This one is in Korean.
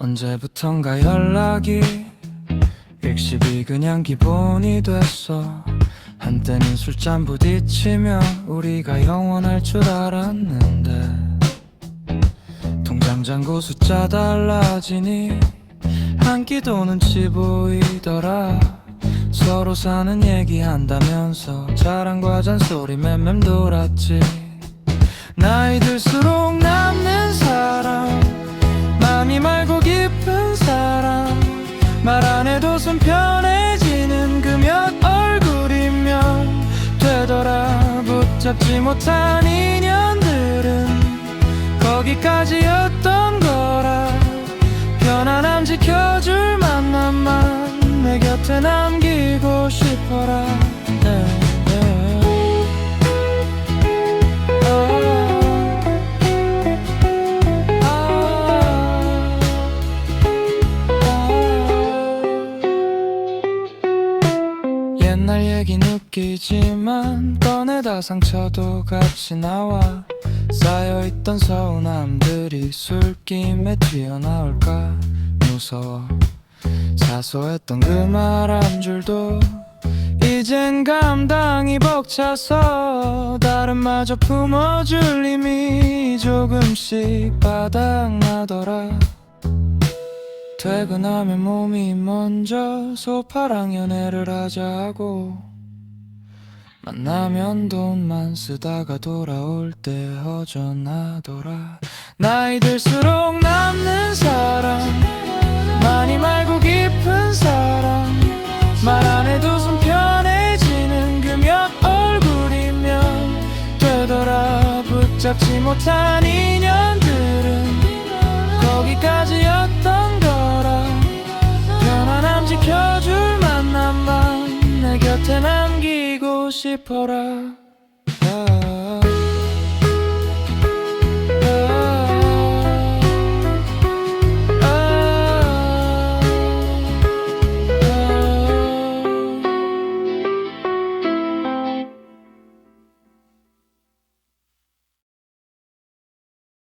언제부턴가 연락이 일십이 그냥 기본이 됐어. 한때는 술잔 부딪히며 우리가 영원할 줄 알았는데 통장 잔고 숫자 달라지니 한 끼도 눈치 보이더라. 서로 사는 얘기한다면서 자랑과 잔소리 맴맴 돌았지. 나이 들수록 남 말 안 해도 숨 편해지는 그몇 얼굴이면 되더라. 붙잡지 못한 인연들은 거기까지였던 거라. 편안함 지켜줄 만남만 내 곁에 남기고 싶어 옛날 얘기 느끼지만 꺼내다 상처도 같이 나와. 쌓여있던 서운함들이 술김에 튀어나올까? 무서워. 사소했던 그 말 한 줄도 이젠 감당이 벅차서. 다른 마저 품어줄 힘이 조금씩 바닥나더라 퇴근하면 몸이 먼저 소파랑 연애를 하자고. 만나면 돈만 쓰다가 돌아올 때 허전하더라. 나이 들수록 남는 사람 많이 말고 깊은 사람. 말안 해도 숨 편해지는 그몇 얼굴이면 되더라. 붙잡지 못한 인연들은 거기까지였 싶어라